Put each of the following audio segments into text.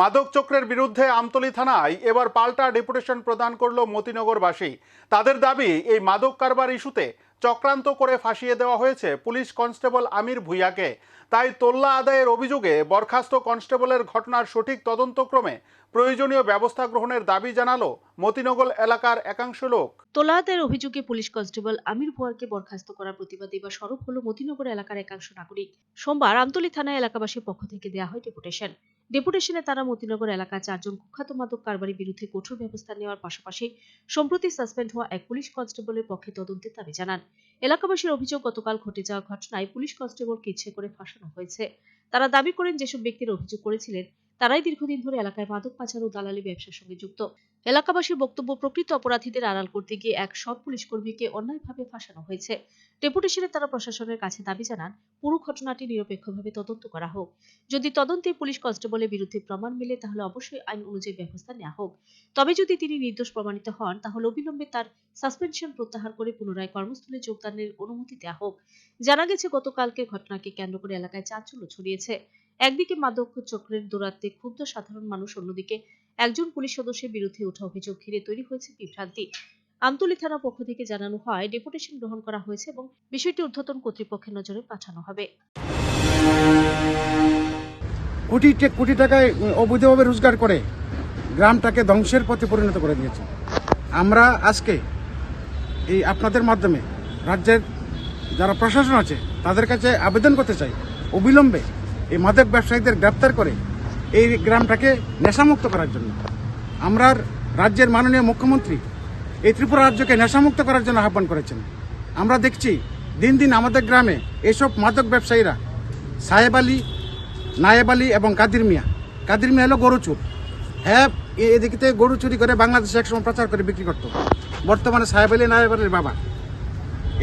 মাদক চক্রের বিরুদ্ধে আমতলী থানায় এবার পাল্টা ডেপুটেশন প্রদান করল মতিনগরবাসী। তাদের দাবি, এই মাদক কারবার ইস্যুতে চক্রান্ত করে ফাঁসিয়ে দেওয়া হয়েছে পুলিশ কনস্টেবল আমির ভুইয়াকে। তাই তোল্লা আদায়ের অভিযোগে বরখাস্ত কনস্টেবলের ঘটনার সঠিক তদন্তক্রমে প্রয়োজনীয় ব্যবস্থা গ্রহণের দাবি জানালো মতিনগর এলাকার একাংশ লোক। তোলাহাতের অভিযোগে পুলিশ কনস্টেবল আমির ভুয়ারকে বরখাস্ত করার প্রতিবাদে এবার সরব হল মতিনগর এলাকার একাংশ নাগরিক। সোমবার আমতলী থানায় এলাকাবাসীর পক্ষ থেকে দেওয়া হয় ডেপুটেশন। ডেপুটেশনে তারা মতিনগর এলাকায় চারজন কুখ্যাত মাদক কারবারির বিরুদ্ধে কঠোর ব্যবস্থা নেওয়ার পাশাপাশি সম্প্রতি সাসপেন্ড হওয়া এক পুলিশ কনস্টেবলের পক্ষে তদন্তের দাবি জানান। এলাকাবাসীর অভিযোগ, গতকাল ঘটে যাওয়া ঘটনায় পুলিশ কনস্টেবলকে ইচ্ছে করে ফাঁসানো হয়েছে। তারা দাবি করেন, যেসব ব্যক্তির অভিযোগ করেছিলেন, তারাই দীর্ঘদিন ধরে এলাকায় মাদক পাচার ও দালালি ব্যবসার সঙ্গে যুক্ত। এলাকাবাসীর বক্তব্য প্রকৃত অপরাধীদের আড়াল করতে গিয়ে এক সৎ পুলিশ কর্মীকে অন্যায়ভাবে ফাঁসানো হয়েছে। ডেপুটেশনে তারা প্রশাসনের কাছে দাবি জানান, পুরো ঘটনাটি নিরপেক্ষভাবে তদন্ত করা হোক। যদি তদন্তে পুলিশ কনস্টেবলের বিরুদ্ধে প্রমাণ মেলে, তাহলে অবশ্যই আইন অনুযায়ী ব্যবস্থা নেওয়া হোক। তবে যদি তিনি নির্দোষ প্রমাণিত হন, তাহলে অবিলম্বে তার সাসপেনশন প্রত্যাহার করে পুনরায় কর্মস্থলে যোগদানের অনুমতি দেওয়া হোক। জানা গেছে, গতকালকে ঘটনাকে কেন্দ্র করে এলাকায় চাঞ্চল্য ছড়িয়েছে। একদিকে মাদক চক্রের দৌরাত্মে ক্ষুব্ধ সাধারণ মানুষ, অন্যদিকে একজন পুলিশ সদস্যের বিরুদ্ধে ওঠা অভিযোগ ঘিরে তৈরি হয়েছে বিভ্রান্তি। আমতলী থানা পক্ষ থেকে জানানো হয়, ডেপুটেশন গ্রহণ করা হয়েছে এবং বিষয়টি ঊর্ধ্বতন কর্তৃপক্ষের নজরে পাঠানো হবে। কোটি কোটি টাকায় অবৈধভাবে রোজগার করে গ্রামটাকে ধ্বংসের পথে পরিণত করে দিয়েছে। আমরা আজকে এই আপনাদের মাধ্যমে রাজ্যের যারা প্রশাসন আছে, তাদের কাছে আবেদন করতে চাই। অবিলম্বে এই মাদক ব্যবসায়ীদের গ্রেপ্তার করে এই গ্রামটাকে নেশামুক্ত করার জন্য। আমরা রাজ্যের মাননীয় মুখ্যমন্ত্রী এই ত্রিপুরা রাজ্যকে নেশামুক্ত করার জন্য আহ্বান করেছেন। আমরা দেখছি দিন দিন আমাদের গ্রামে এইসব মাদক ব্যবসায়ীরা সাহেব আলী, নায়েব আলী এবং কাদির মিয়া। কাদির মিয়া হলো গরু চুর। হ্যাঁ এদিকে গরু চুরি করে বাংলাদেশে একসময় প্রচার করে বিক্রি করতো। বর্তমানে সাহেব আলী, নায়েব আলীর বাবা।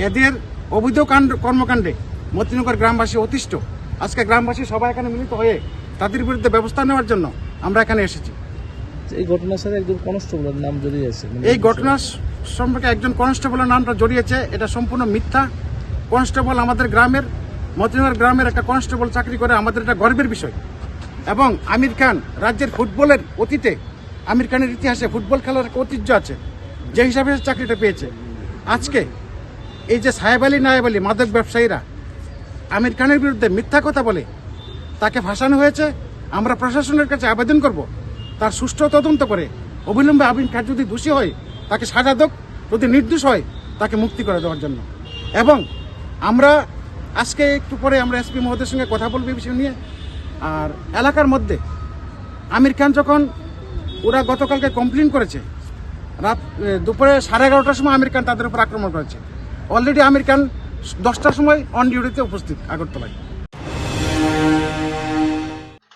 এদের অবৈধ কাণ্ড কর্মকাণ্ডে মতিনগর গ্রামবাসী অতিষ্ঠ। আজকে গ্রামবাসী সবাই এখানে মিলিত হয়ে তাদের বিরুদ্ধে ব্যবস্থা নেওয়ার জন্য আমরা এখানে এসেছি। এই ঘটনার সাথে একজন কনস্টেবলের নাম জড়িয়ে আছে মানে এই ঘটনা সম্পর্কে একজন কনস্টেবলের নামটা জড়িয়েছে এটা সম্পূর্ণ মিথ্যা। কনস্টেবল আমাদের গ্রামের মতিনগর গ্রামের একটা কনস্টেবল চাকরি করে আমাদের এটা গর্বের বিষয়। এবং আমির খান রাজ্যের ফুটবলের অতীতে আমির খানের ইতিহাসে ফুটবল খেলার একটা ঐতিহ্য আছে যে হিসাবে সে চাকরিটা পেয়েছে। আজকে এই যে সাহেব আলী নায়েব আলী মাদক ব্যবসায়ীরা আমির খানের বিরুদ্ধে মিথ্যা কথা বলে তাকে ফাঁসানো হয়েছে। আমরা প্রশাসনের কাছে আবেদন করব। তার সুষ্ঠু তদন্ত করে অবিলম্বে আমির খান যদি দোষী হয়, তাকে সাজা দোক। যদি নির্দোষ হয়, তাকে মুক্তি করে দেওয়ার জন্য। এবং আমরা আজকে একটু পরে আমরা এসপি মহোদয়ের সঙ্গে কথা বলব এই বিষয় নিয়ে। আর এলাকার মধ্যে আমির খান যখন ওরা গতকালকে কমপ্লেন করেছে, রাত দুপুরে সাড়ে এগারোটার সময় আমির খান তাদের উপর আক্রমণ করেছে। অলরেডি আমির খান দশটার সময় অন ডিউটিতে উপস্থিত, আগরতলায়।